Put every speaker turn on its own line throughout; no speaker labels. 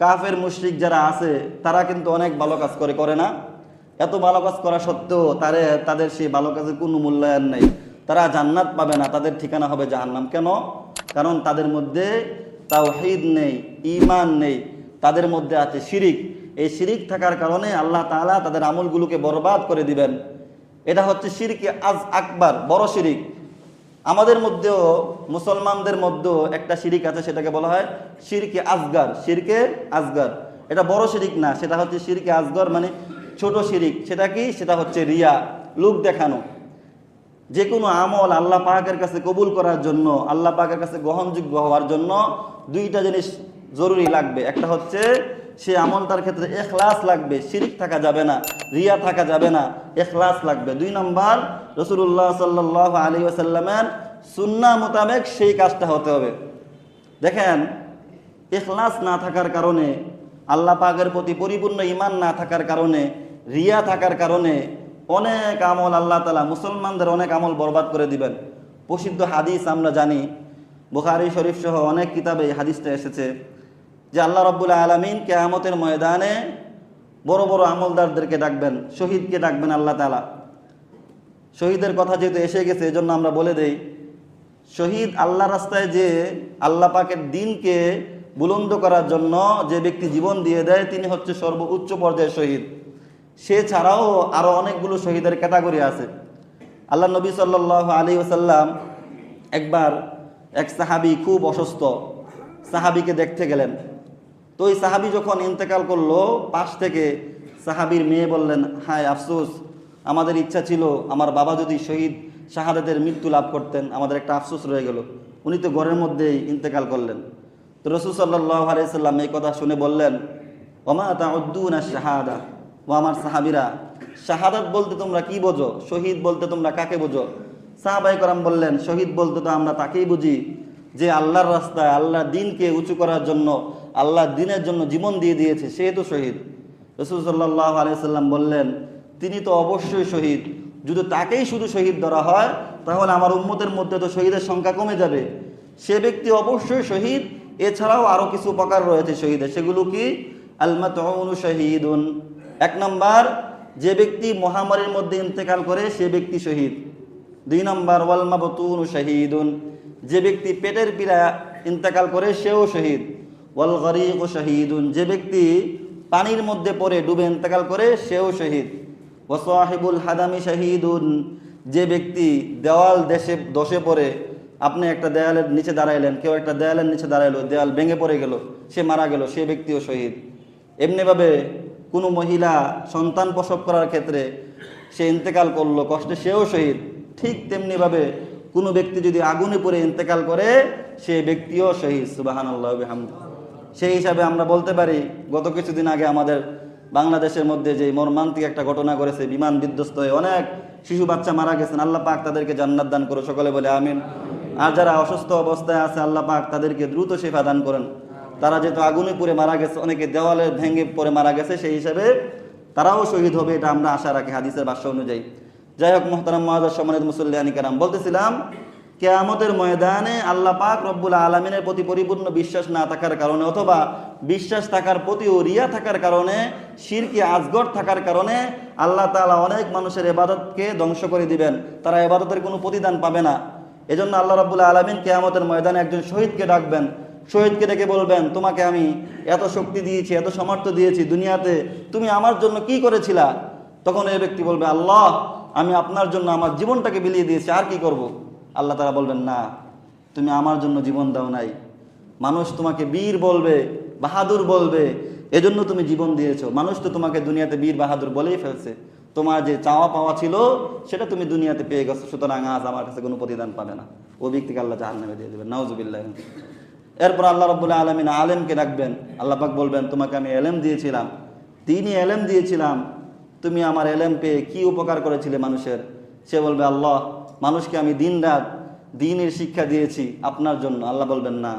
কাফের মুশরিক যারা আছে, তারা কিন্তু অনেক ভালো কাজ করে করে না? এত ভালো কাজ করা সত্ত্বেও তারে, তাদের সেই ভালো কাজের কোনো মূল্যায়ন নেই। তারা জান্নাত পাবে না, তাদের ঠিকানা হবে জাহান্নাম। কেন? কারণ তাদের মধ্যে তাওহীদ নেই ইমান নেই, তাদের মধ্যে আছে শিরিক। এই শিরিক থাকার কারণে আল্লাহ তাআলা তাদের আমলগুলোকে বরবাদ করে দিবেন। এটা হচ্ছে শিরকে আজ আকবার, বড় শিরিক। আমাদের মধ্যেও, মুসলমানদের মধ্যেও একটা শিরিক আছে, সেটাকে বলা হয় শিরকে আজগার। শিরকে আজগার। এটা বড় শিরিক না, সেটা হচ্ছে শিরকে আজগর মানে ছোট শিরিক। সেটা কি? সেটা হচ্ছে রিয়া, লুক দেখানো। যে কোনো আমল আল্লাহ পাকের কাছে কবুল করার জন্য, আল্লাহ পাকের কাছে গ্রহণযোগ্য হওয়ার জন্য দুইটা জিনিস জরুরি লাগবে। একটা হচ্ছে, সে আমলটার ক্ষেত্রে এখলাস লাগবে, শিরিক থাকা যাবে না, রিয়া থাকা যাবে না, এখলাস লাগবে। দুই নম্বর রসুল্লাহ সাল্লাহ আলী আসাল্লামের সুন্না মোতাবেক সেই কাজটা হতে হবে। দেখেন এখলাস না থাকার কারণে, আল্লাহ পাকের প্রতি পরিপূর্ণ ইমান না থাকার কারণে, রিয়া থাকার কারণে অনেক আমল আল্লাহ তালা মুসলমানদের অনেক আমল বরবাদ করে দিবেন। প্রসিদ্ধ হাদিস আমরা জানি, বুখারি শরীফ সহ অনেক কিতাবে এই হাদিসটা এসেছে যে আল্লাহ রব্বুল আলমিন কেয়ামতের ময়দানে বড় বড় আমলদারদেরকে ডাকবেন, শহীদকে ডাকবেন আল্লাহ তালা শহীদের কথা যেহেতু এসে গেছে, এজন্য আমরা বলে দেই, শহীদ আল্লাহ রাস্তায় যে আল্লাহ পাকের দিনকে বুলন্দ করার জন্য যে ব্যক্তি জীবন দিয়ে দেয়, তিনি হচ্ছে সর্বোচ্চ পর্যায়ের শহীদ। সে ছাড়াও আরও অনেকগুলো শহীদের ক্যাটাগরি আছে। আল্লাহ নবী সাল্লাহ আলী ওসাল্লাম একবার এক সাহাবি খুব অসুস্থ, সাহাবিকে দেখতে গেলেন। তো ওই সাহাবি যখন ইন্তেকাল করল, পাশ থেকে সাহাবির মেয়ে বললেন, হায় আফসোস আমাদের ইচ্ছা ছিল আমার বাবা যদি শহীদ শাহাদাতের মৃত্যু লাভ করতেন, আমাদের একটা আফসোস রয়ে গেল। উনি তো ঘরের মধ্যেই ইন্তেকাল করলেন। তো রসুল সাল্লাহ আলাইসাল্লাম এই কথা শুনে বললেন, ওমা তা উদ্দুনা শাহাদা? ও আমার সাহাবিরা, শাহাদাত বলতে তোমরা কি বোঝো? শহীদ বলতে তোমরা কাকে বোঝো? সাহাবাই করাম বললেন, শহীদ বলতে তো আমরা তাকেই বুঝি যে আল্লাহর রাস্তায় আল্লাহ দিনকে উঁচু করার জন্য আল্লাহ দিনের জন্য জীবন দিয়ে দিয়েছে, সে তো শহীদ। রসুল সাল্লাহ আলাইসাল্লাম বললেন তিনি তো অবশ্যই শহীদ। যদি তাকেই শুধু শহীদ ধরা হয়, তাহলে আমার উম্মতের মধ্যে তো শহীদের সংখ্যা কমে যাবে। সে ব্যক্তি অবশ্যই শহীদ, এছাড়াও আরও কিছু উপকার রয়েছে শহীদের, সেগুলো কি? আলমা আলমাতনু শহীদুন। এক নম্বর, যে ব্যক্তি মহামারীর মধ্যে ইন্তেকাল করে, সে ব্যক্তি শহীদ। দুই নম্বর, ওয়ালমাবতুন শহীদুন। যে ব্যক্তি পেটের পীড়া ইন্তেকাল করে, সেও শহীদ। ওয়াল গরিক শহীদুন। যে ব্যক্তি পানির মধ্যে পড়ে, ডুবে ইন্তেকাল করে, সেও শহীদ। ওয়াসাহিবুল হাদামি শহীদুন। যে ব্যক্তি দেওয়াল দেশে, দশে পড়ে, আপনি একটা দেয়ালের নিচে দাঁড়াইলেন, কেউ একটা দেয়ালের নিচে দাঁড়াইলো, দেয়াল ভেঙে পড়ে গেল, সে মারা গেল, সে ব্যক্তিও শহীদ। এমনিভাবে কোনো মহিলা সন্তান প্রসব করার ক্ষেত্রে সে ইন্তেকাল করল, কষ্টে সেও শহীদ। ঠিক তেমনিভাবে কোনো ব্যক্তি যদি আগুনে পড়ে ইন্তেকাল করে, সে ব্যক্তিও শহীদ সুবাহান আল্লাহ সেই হিসাবে আমরা বলতে পারি, গত কিছুদিন আগে আমাদের বাংলাদেশের মধ্যে যে মর্মান্তিক একটা ঘটনা করেছে বিমান বিধ্বস্ত হয়ে অনেক শিশু বাচ্চা মারা গেছেন, আল্লাহ পাক তাদেরকে জান্নাত দান করো সকলে বলে আমিন। আর যারা অসুস্থ অবস্থায় আছে, আল্লাহ পাক তাদেরকে দ্রুত সেবা দান করেন। তারা যেহেতু আগুনে পুড়ে মারা গেছে, অনেকে দেওয়ালে ভেঙে পড়ে মারা গেছে, সেই হিসাবে তারাও শহীদ হবে, এটা আমরা আশা রাখি হাদিসের ভাষ্য অনুযায়ী। যাই হোক, মোহতারাম মহাজার সম্মানিত মুসল্লিয়ানি কারাম বলতেছিলাম কেয়ামতের ময়দানে আল্লাহ পাক রব্বুল আলমিনের প্রতি পরিপূর্ণ বিশ্বাস না থাকার কারণে অথবা বিশ্বাস থাকার প্রতিও রিয়া থাকার কারণে, শিরকে আজগর থাকার কারণে আল্লাহ তাআলা অনেক মানুষের এবাদতকে ধ্বংস করে দিবেন। তারা এবাদতের কোনো প্রতিদান পাবে না। এজন্য আল্লাহ রব্বুল আলমিন কেয়ামতের ময়দানে একজন শহীদকে ডাকবেন। শহীদকে ডেকে বলবেন, তোমাকে আমি এত শক্তি দিয়েছি, এত সামর্থ্য দিয়েছি দুনিয়াতে, তুমি আমার জন্য কি করেছিলা? তখন এই ব্যক্তি বলবে, আল্লাহ, আমি আপনার জন্য আমার জীবনটাকে বিলিয়ে দিয়েছি, আর কি করব। আল্লাহ তারা বলবেন, না, তুমি আমার জন্য জীবন দাও নাই। মানুষ তোমাকে বীর বলবে, বাহাদুর বলবে, এজন্য তুমি জীবন দিয়েছ। মানুষ তো তোমাকে দুনিয়াতে বীর, বাহাদুর বলেই ফেলছে। তোমার যে চাওয়া পাওয়া ছিল, সেটা তুমি দুনিয়াতে পেয়ে গেছো। সুতরাং আজ আমার কাছে কোনো প্রতিদান পাবে না। ও ব্যক্তিকে আল্লাহ জাহান নামে দিয়ে দেবেন। নাউজুবিল্লাহ। এরপর আল্লাহ রব্বুল্লাহ আলমিন আলেমকে ডাকবেন। আল্লাহ পাক বলবেন, তোমাকে আমি এলেম দিয়েছিলাম। তিনি এলেম দিয়েছিলাম। তুমি আমার এলেম পেয়ে কি উপকার করেছিলে মানুষের? সে বলবে, আল্লাহ মানুষকে আমি দিন রাত দিনের শিক্ষা দিয়েছি আপনার জন্য। আল্লাহ বলবেন, না,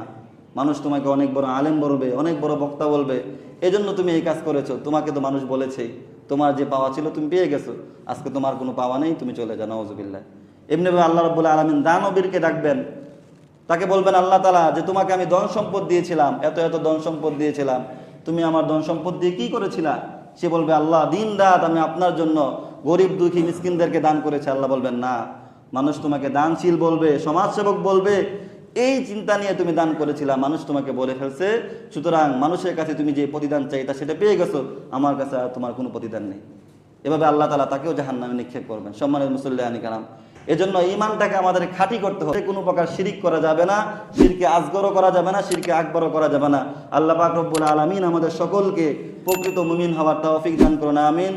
মানুষ তোমাকে অনেক বড় আলেম বলবে, অনেক বড় বক্তা বলবে। এজন্য তুমি এই কাজ করেছ। তোমাকে তো মানুষ বলেছেই। তোমার যে পাওয়া ছিল তুমি পেয়ে গেছো। আজকে তোমার কোনো পাওয়া নেই, তুমি চলে যাও নওয়াজবিল্লাহ এমনিভাবে আল্লাহ রব্বুল্লাহ আলমিন দানবীরকে ডাকবেন। তাকে বলবেন, আল্লাহ তালা যে তোমাকে আমি ধন সম্পদ দিয়েছিলাম, এত এত ধন সম্পদ দিয়েছিলাম। তুমি আমার ধন সম্পদ দিয়ে কী করেছিলা? সে বলবে, আল্লাহ, দিন রাত আমি আপনার জন্য গরিব, দুঃখী, মিসকিনদেরকে দান করেছি। আল্লাহ বলবেন, না মানুষ তোমাকে দানশীল বলবে, সমাজসেবক বলবে, এই চিন্তা নিয়ে তুমি দান করেছিলা, মানুষ তোমাকে বলে ফেলছে, সুতরাং মানুষের কাছে তুমি যে প্রতিদান চাইতা সেটা পেয়ে গেছো, আমার কাছে আর তোমার কোনো প্রতিদান নেই। এভাবে আল্লাহ তালা তাকেও জাহান নামে নিক্ষেপ করবেন। সম্মানের মুসল্লাহানি কালাম এজন্য ইমানটাকে আমাদের খাঁটি করতে হবে। কোনো প্রকার শিরিক করা যাবে না, শিরকে আজগরও করা যাবে না, শিরকে আকবরও করা যাবে না। আল্লাহ পাক আলমিন আমাদের সকলকে প্রকৃত মুমিন হওয়ার তৌফিক দান করুন, আমিন।